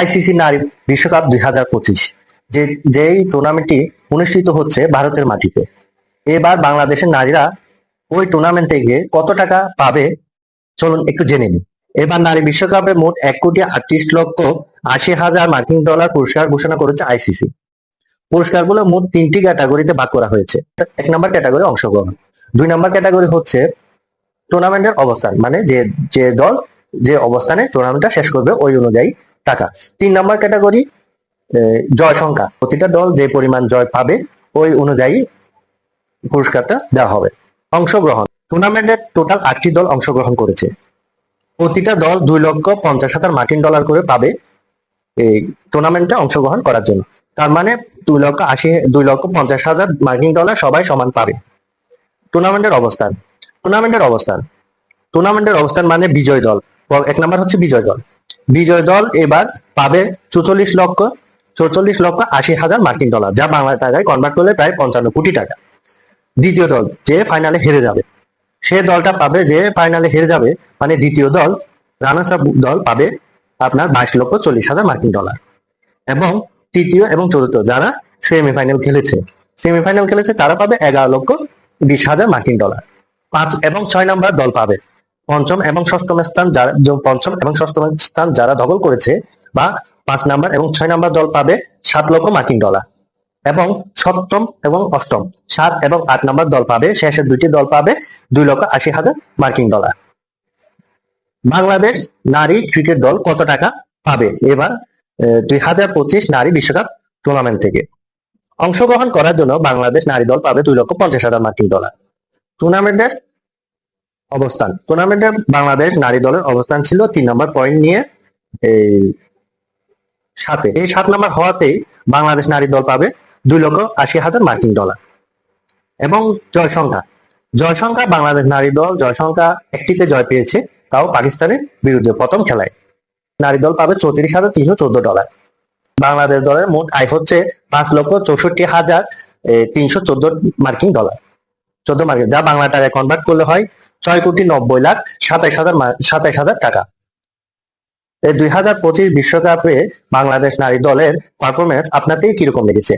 ICC নারী বিশ্বকাপ দুই হাজার পঁচিশ, যে, যেই টুর্নামেন্টটি অনুষ্ঠিত হচ্ছে ভারতের মাটিতে। এবার বাংলাদেশের নারীরা ওই টুর্নামেন্টে গিয়ে কত টাকা পাবে, চলুন একটু জেনে নিই। এবার নারী বিশ্বকাপে মোট এক কোটি আটত্রিশ লক্ষ আশি হাজার মার্কিন ডলার পুরস্কার ঘোষণা করেছে আইসিসি। পুরস্কারগুলো মোট তিনটি ক্যাটাগরিতে ভাগ করা হয়েছে। এক নম্বর ক্যাটাগরি অংশগ্রহণ, দুই নম্বর ক্যাটাগরি হচ্ছে টুর্নামেন্টের অবস্থান মানে যে যে দল, যে অবস্থানে টুর্নামেন্টটা শেষ করবে ওই অনুযায়ী টাকা। তিন নম্বর ক্যাটাগরি জয় সংখ্যা। প্রতিটা দল যে পরিমাণ জয় পাবে, ওই অনুযায়ী পুরস্কারটা দেওয়া হবে। অংশগ্রহণ। টুর্নামেন্টের টোটাল আটটি দল অংশগ্রহণ করেছে। প্রতিটা দল দুই লক্ষ পঞ্চাশ হাজার মার্কিন ডলার করে পাবে এই টুর্নামেন্টে অংশগ্রহণ করার জন্য। তার মানে দুই লক্ষ আশি, দুই লক্ষ পঞ্চাশ হাজার মার্কিন ডলার সবাই সমান পাবে। টুর্নামেন্টের অবস্থান। টুর্নামেন্টের অবস্থান। টুর্নামেন্টের অবস্থান মানে বিজয় দল। এক নাম্বার হচ্ছে বিজয় দল। বিজয় দল এবার পাবে চৌচল্লিশ লক্ষ চৌচল্লিশ লক্ষ আশি হাজার মার্কিন ডলার, যা বাংলা টাকায় কনভার্ট করলে প্রায় পঞ্চান্ন কোটি টাকা। দ্বিতীয় দল যে ফাইনালে হেরে যাবে, সে দলটা পাবে যে ফাইনালে হেরে যাবে মানে দ্বিতীয় দল রানার্স আপ দল পাবে আপনার বাইশ লক্ষ চল্লিশ হাজার মার্কিন ডলার। এবং তৃতীয় এবং চতুর্থ যারা সেমিফাইনাল খেলেছে সেমিফাইনাল খেলেছে তারা পাবে এগারো লক্ষ বিশ হাজার মার্কিন ডলার। পাঁচ এবং ছয় নম্বর দল পাবে। পঞ্চম এবং ষষ্ঠম স্থান যারা পঞ্চম এবং ষষ্ঠম স্থান যারা দখল করেছে বা পাঁচ নাম্বার এবং ছয় নাম্বার দল পাবে সাত লক্ষ মার্কিন ডলার। এবং সপ্তম এবং অষ্টম, সাত এবং আট নম্বর দল পাবে, শেষের দুইটি দল পাবে দুই লক্ষ আশি হাজার মার্কিন ডলার। বাংলাদেশ নারী ক্রিকেট দল কত টাকা পাবে? এবার দুই হাজার পঁচিশ নারী বিশ্বকাপ টুর্নামেন্ট থেকে। অংশগ্রহণ করার জন্য বাংলাদেশ নারী দল পাবে দুই লক্ষ পঞ্চাশ হাজার মার্কিন ডলার। টুর্নামেন্টের অবস্থান। টুর্নামেন্টে বাংলাদেশ নারী দলের অবস্থান ছিল তিন নম্বর পয়েন্ট নিয়ে এই সাথে এই সাত নম্বর হওয়াতেই বাংলাদেশ নারী দল পাবে দুই লক্ষ আশি হাজার মার্কিন ডলার। এবং জয় সংখ্যা। জয় সংখ্যা বাংলাদেশ নারী দল, জয় সংখ্যা একটিতে জয় পেয়েছে, তাও পাকিস্তানের বিরুদ্ধে প্রথম খেলায়। নারী দল পাবে চৌত্রিশ হাজার তিনশো চোদ্দ ডলার। বাংলাদেশ দলের মোট আয় হচ্ছে পাঁচ লক্ষ চৌষট্টি হাজার তিনশো চোদ্দ মার্কিন ডলার। চোদ্দ মার্কে যা বাংলা টাকায় কনভার্ট করলে হয় ছয় কোটি নব্বই লাখ সাতাইশ হাজার সাতাইশ হাজার টাকা। এই দুই হাজার পঁচিশ বিশ্বকাপে বাংলাদেশ নারী দলের পারফরমেন্স আপনাদের কীরকম লেগেছে?